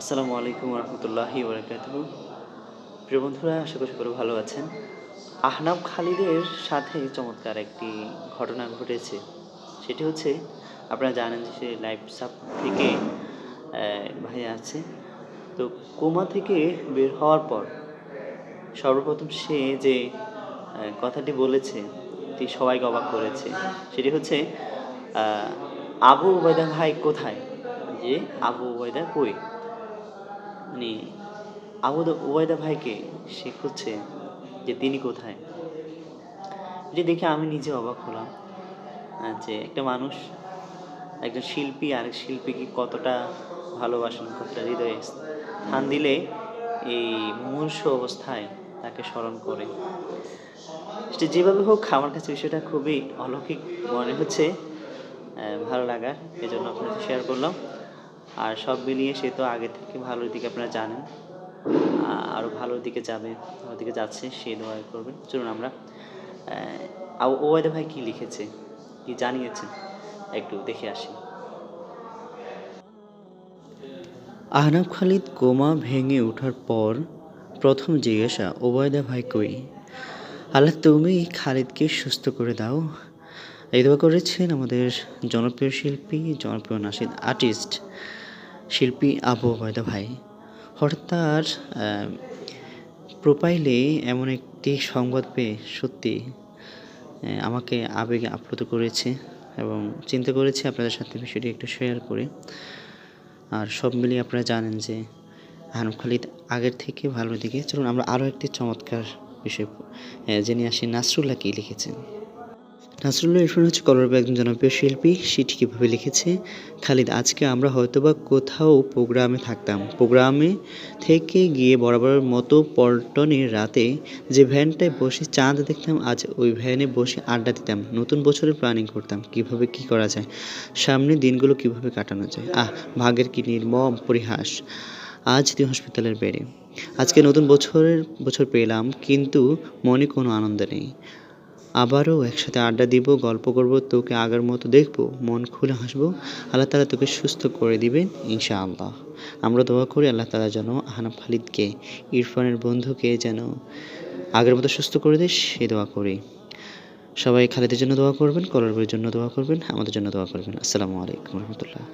আসসালামু আলাইকুম রহমতুল্লাহি বরকাত প্রিয় বন্ধুরা, আশা করি সকলে ভালো আছেন। আহনাব খালিদের সাথে চমৎকার একটি ঘটনা ঘটেছে। সেটি হচ্ছে, আপনারা জানেন যে সে লাইফ সাপ থেকে ভাই আছে। তো কোমা থেকে বের হওয়ার পর সর্বপ্রথম সে যে কথাটি বলেছে এটি সবাইকে অবাক করেছে। সেটি হচ্ছে আবু ওবায়দা ভাই কোথায়? যে আবু ওবায়দা কই? মানে আবু দা- ওবায়দা ভাইকে সে খুঁজছে যে তিনি কোথায়। যে দেখে আমি নিজে অবাক হলাম যে একটা মানুষ, একজন শিল্পী, আরেক শিল্পীকে কতটা ভালোবাসেন কতটা হৃদয়ে স্থান দিলে এই মুমূর্ষ অবস্থায় তাকে স্মরণ করে। সেটা যেভাবে হোক, আমার কাছে বিষয়টা খুবই অলৌকিক মনে হচ্ছে ভালো লাগার এই জন্য আপনার শেয়ার করলাম। আর সব মিলিয়ে সে তো আগে থেকে ভালোর দিকে আপনারা জানেন। আ- আরও ভালোর দিকে যাবে, ভালোর দিকে যাচ্ছে, সে দোয়া করবেন। চলুন আমরা আবু ভাই কি লিখেছে? কি জানিয়েছেন? একটু দেখে আসি। আহনাব খালিদ কোমা ভেঙে ওঠার পর প্রথম জিজ্ঞাসা, ওবায়দা ভাই কই? আল্লাহ তুমি খালিদকে সুস্থ করে দাও এই দোয়া করেছেন আমাদের জনপ্রিয় শিল্পী, জনপ্রিয় নাসিদ আর্টিস্ট শিল্পী আবু ওবায়দা ভাই। হঠাৎ তার প্রোফাইলে এমন একটি সংবাদ পেয়ে সত্যি আমাকে আবেগে আপ্লুত করেছে এবং চিন্তা করেছি আপনাদের সাথে বিষয়টি একটু শেয়ার করে। আর সব মিলিয়ে আপনারা জানেন যে আহনাব খালিদ আগের থেকে ভালো দিকে। চলুন আমরা আরও একটি চমৎকার বিষয় জেনে আসি, নাসরুল্লাহ কী লিখেছেন। নাসরুল্লাহ ইরফান হচ্ছে কলরবে একজন জনপ্রিয় শিল্পী। সেটি কীভাবে লিখেছে? খালিদ, আজকে আমরা হয়তোবা কোথাও প্রোগ্রামে থাকতাম। প্রোগ্রামে থেকে গিয়ে বরাবরের মতো পল্টনের রাতে যে ভ্যানটায় বসে চাঁদ দেখতাম, আজ ওই ভ্যানে বসে আড্ডা দিতাম। নতুন বছরের প্ল্যানিং করতাম কীভাবে কি করা যায় সামনের দিনগুলো কীভাবে কাটানো যায়। আহ ভাগের কি নির্মম পরিহাস। আজ তুই হসপিটালের বেড়ে। আজকে নতুন বছরের, বছর পেলাম, কিন্তু মনে কোনো আনন্দ নেই। আবারও একসাথে আড্ডা দিব, গল্প করব, তোকে আগের মতো দেখব, মন খুলে হাসবো। আল্লাহ তালা তোকে সুস্থ করে দিবেন, ইনশাআল্লাহ। আমরা দোয়া করি আল্লাহ তালা যেন আহনাব খালিদকে, ইরফানের বন্ধুকে যেন আগের মতো সুস্থ করে দেয়, সে দোয়া করি। সবাই খালিদের জন্য দোয়া করবেন কলরবের জন্য দোয়া করবেন, আমাদের জন্য দোয়া করবেন। আসসালামু আলাইকুম রহমতুল্লাহ।